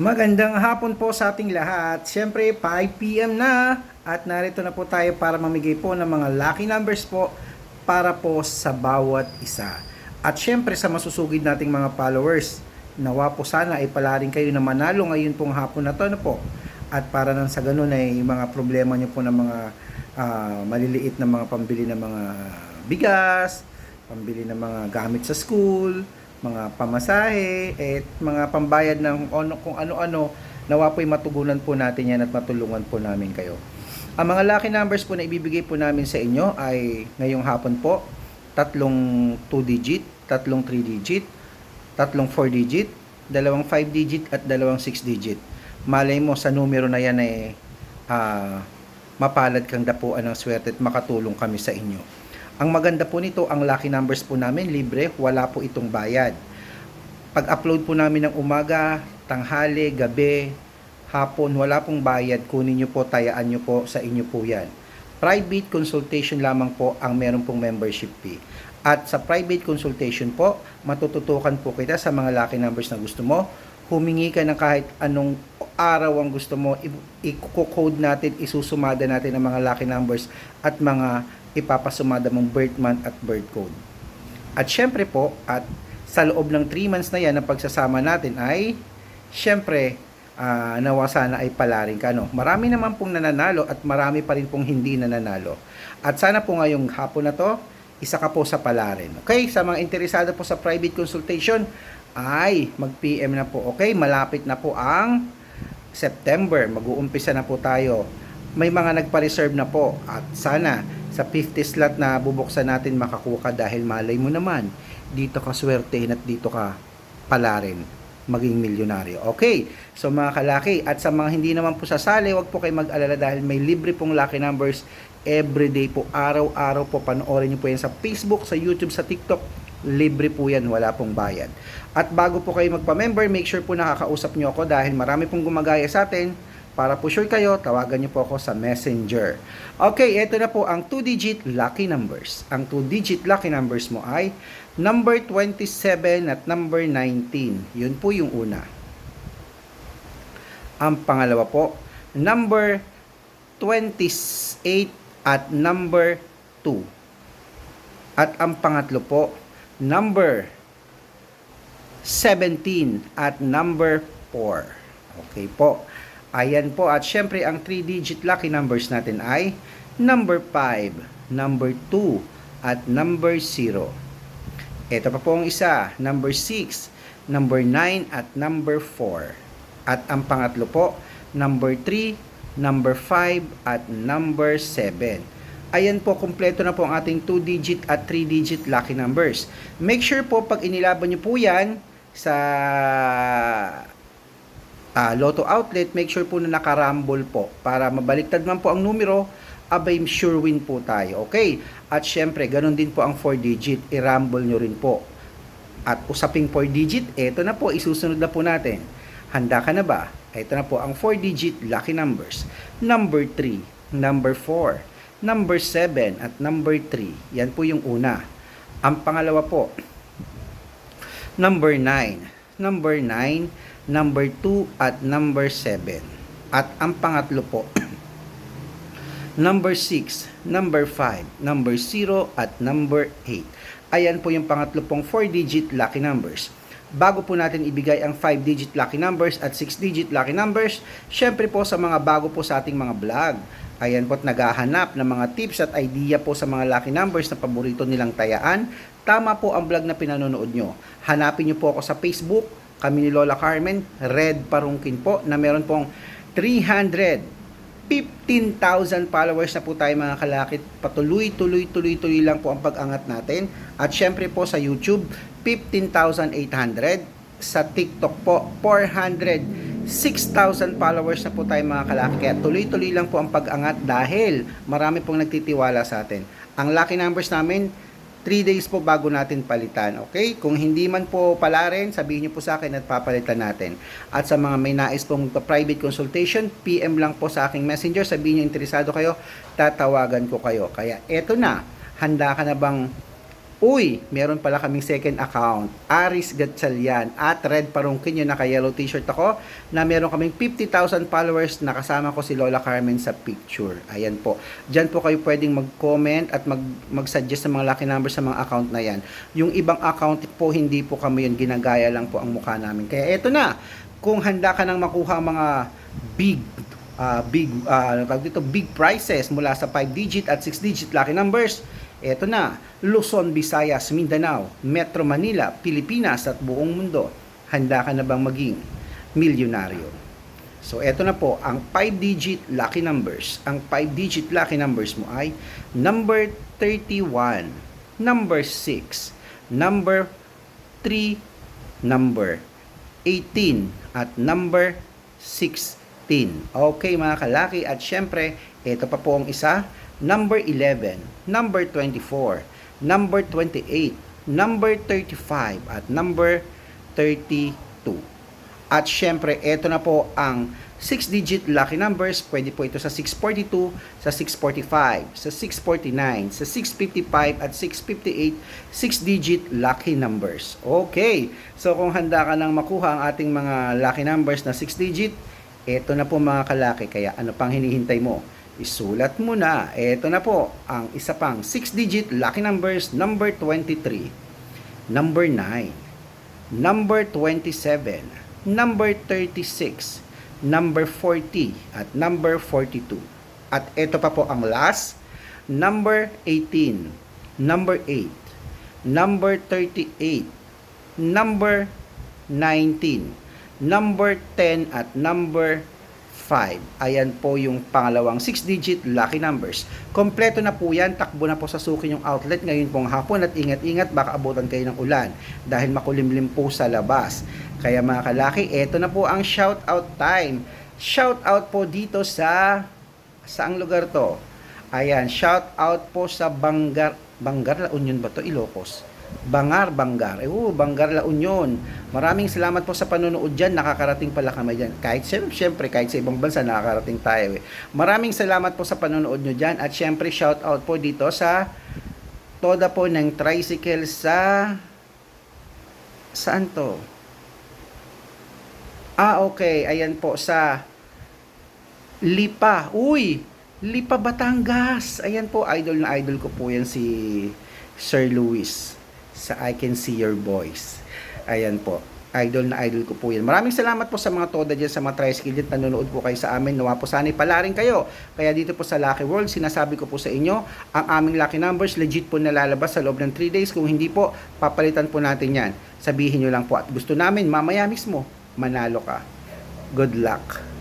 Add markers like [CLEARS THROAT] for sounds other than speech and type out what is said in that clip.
Magandang hapon po sa ating lahat. Siyempre, 5pm na at narito na po tayo para mamigay po ng mga lucky numbers po para po sa bawat isa. At siyempre sa masusugid nating mga followers, nawa po sana ay pala rin kayo na manalo ngayon pong hapon na to na po. At para nang sa ganun ay yung mga problema nyo po ng mga ah, maliliit na mga pambili ng mga bigas, pambili ng mga gamit sa school, mga pamasahe, at mga pambayad ng ano, kung ano-ano, nawa po'y matugunan po natin yan at matulungan po namin kayo. Ang mga lucky numbers po na ibibigay po namin sa inyo ay ngayong hapon po, tatlong 2 digit, tatlong 3 digit, tatlong 4 digit, dalawang 5 digit at dalawang 6 digit. Malay mo sa numero na yan ay ah, mapalad kang dapuan ng swerte at makatulong kami sa inyo. Ang maganda po nito, ang lucky numbers po namin libre, wala po itong bayad. Pag-upload po namin ng umaga, tanghali, gabi, hapon, wala pong bayad. Kunin nyo po, tayaan nyo po, sa inyo po yan. Private consultation lamang po ang meron pong membership fee. At sa private consultation po, matututukan po kita sa mga lucky numbers na gusto mo. Humingi ka ng kahit anong araw ang gusto mo, i-code natin, isusumada natin ang mga lucky numbers at mga ipapasumada mong birth month at birth code. At syempre po, at sa loob ng 3 months na yan na pagsasama natin ay, syempre, ah, nawa sana ay palarin ka. No? Marami naman pong nananalo at marami pa rin pong hindi nananalo. At sana po ngayong hapon na to, isa ka po sa palarin. Okay? Sa mga interesado po sa private consultation, ay mag-PM na po. Okay? Malapit na po ang September. Mag-uumpisa na po tayo. May mga nagpa-reserve na po. At sana sa 50 slot na bubuksan natin makakuha ka dahil malay mo naman dito ka swertehin at dito ka pala rin maging milyonaryo. Okay, so mga kalaki, at sa mga hindi naman po sasali, wag po kayo mag-alala dahil may libre pong lucky numbers everyday po, araw-araw po, panoorin niyo po yan sa Facebook, sa YouTube, sa TikTok, libre po yan, wala pong bayad. At bago po kayo magpa-member, make sure po nakakausap niyo ako dahil marami pong gumagaya sa atin, para po sure kayo, tawagan niyo po ako sa Messenger. Okay, ito na po ang 2-digit lucky numbers. Ang 2-digit lucky numbers mo ay number 27 at number 19. Yun po yung una. Ang pangalawa po, number 28 at number 2. At ang pangatlo po, number 17 at number 4. Okay po. Ayan po. At syempre, ang 3-digit lucky numbers natin ay number 5, number 2, at number 0. Ito pa po ang isa, number 6, number 9, at number 4. At ang pangatlo po, number 3, number 5, at number 7. Ayan po, kompleto na po ang ating 2-digit at 3-digit lucky numbers. Make sure po, pag inilaban nyo po yan sa ah, Lotto Outlet, make sure po na nakarambol po para mabaliktad man po ang numero, abay sure win po tayo. Okay? At syempre, ganun din po ang 4 digit, i-rumble nyo rin po. At usaping 4 digit, eto na po, isusunod na po natin. Handa ka na ba? Ito na po ang 4 digit lucky numbers. Number 3, number 4, number 7, at number 3. Yan po yung una. Ang pangalawa po, number 9, number 9, number 2 at number 7. At ang pangatlo po, [CLEARS THROAT] number 6, number 5, number 0 at number 8. Ayan po yung pangatlo pong 4-digit lucky numbers. Bago po natin ibigay ang 5-digit lucky numbers at 6-digit lucky numbers, syempre po sa mga bago po sa ating mga vlog. Ayan po at naghahanap ng mga tips at idea po sa mga lucky numbers na paborito nilang tayaan. Tama po ang vlog na pinanonood nyo. Hanapin nyo po ako sa Facebook, kami ni Lola Carmen, Red Parungkin po, na meron pong 300 15,000 followers na po tayo mga kalakit. Patuloy, tuloy, tuloy, tuloy lang po ang pag-angat natin. At syempre po sa YouTube, 15,800. Sa TikTok po, 406,000 followers na po tayo mga kalaki. Kaya tuloy-tuloy lang po ang pag-angat dahil marami pong nagtitiwala sa atin. Ang lucky numbers namin, 3 days po bago natin palitan. Okay? Kung hindi man po pala rin, sabihin niyo po sa akin at papalitan natin. At sa mga may nais pong private consultation, PM lang po sa aking messenger. Sabihin niyo interesado kayo, tatawagan ko kayo. Kaya eto na, handa ka na bang Uy, meron pala kaming second account, Aris Gatchalian at Red Parungkin yun, naka-yellow t-shirt ako na meron kaming 50,000 followers nakasama ko si Lola Carmen sa picture. Ayan po. Diyan po kayo pwedeng mag-comment at mag- mag-suggest ng mga lucky numbers sa mga account na yan. Yung ibang account po, hindi po kami yun, ginagaya lang po ang mukha namin. Kaya eto na, kung handa ka nang makuha mga big uh, big uh, dito big prizes mula sa 5 digit at 6 digit lucky numbers eto na Luzon, Visayas, Mindanao, Metro Manila, Pilipinas at buong mundo. Handa ka na bang maging milyonaryo? So eto na po ang 5 digit lucky numbers. Ang 5 digit lucky numbers mo ay number 31 number 6 number 3 number 18 at number 16. Okay mga kalaki at syempre, ito pa po ang isa, number 11, number 24, number 28, number 35 at number 32. At syempre, ito na po ang 6-digit lucky numbers. Pwede po ito sa 642, sa 645, sa 649, sa 655 at 658, 6-digit lucky numbers. Okay, so kung handa ka nang makuha ang ating mga lucky numbers na 6-digit, ito na po mga kalaki. Kaya ano pang hinihintay mo? Isulat mo na. Ito na po ang isa pang 6-digit lucky numbers number 23, number 9, number 27, number 36, number 40 at number 42. At ito pa po ang last, number 18, number 8, number 38, number 19, number 10 at number 5. Ayan po yung pangalawang 6-digit lucky numbers. Kompleto na po yan. Takbo na po sa suki yung outlet ngayon pong hapon at ingat-ingat baka abutan kayo ng ulan dahil makulimlim po sa labas. Kaya mga kalaki, eto na po ang shout out time. Shout out po dito sa saang lugar to? Ayan, shout out po sa Bangar Bangar La Union ba to? Ilocos. Bangar, Bangar. Eh, oh, Bangar La Union. Maraming salamat po sa panonood dyan. Nakakarating pala kami dyan. Kahit syempre, kahit sa ibang bansa, nakakarating tayo. Eh. Maraming salamat po sa panonood nyo dyan. At syempre, shout out po dito sa toda po ng tricycle sa saan to? Ah, okay. Ayan po sa Lipa. Uy! Lipa Batangas. Ayan po, idol na idol ko po yan si Sir Luis sa I Can See Your Voice. Ayan po. Idol na idol ko po yan. Maraming salamat po sa mga toda dyan sa mga tricycle dyan. Nanonood po kayo sa amin. Nawa po sana'y palarin kayo. Kaya dito po sa Lucky World, sinasabi ko po sa inyo, ang aming lucky numbers legit po nalalabas sa loob ng 3 days. Kung hindi po, papalitan po natin yan. Sabihin nyo lang po. At gusto namin, mamaya mismo, manalo ka. Good luck.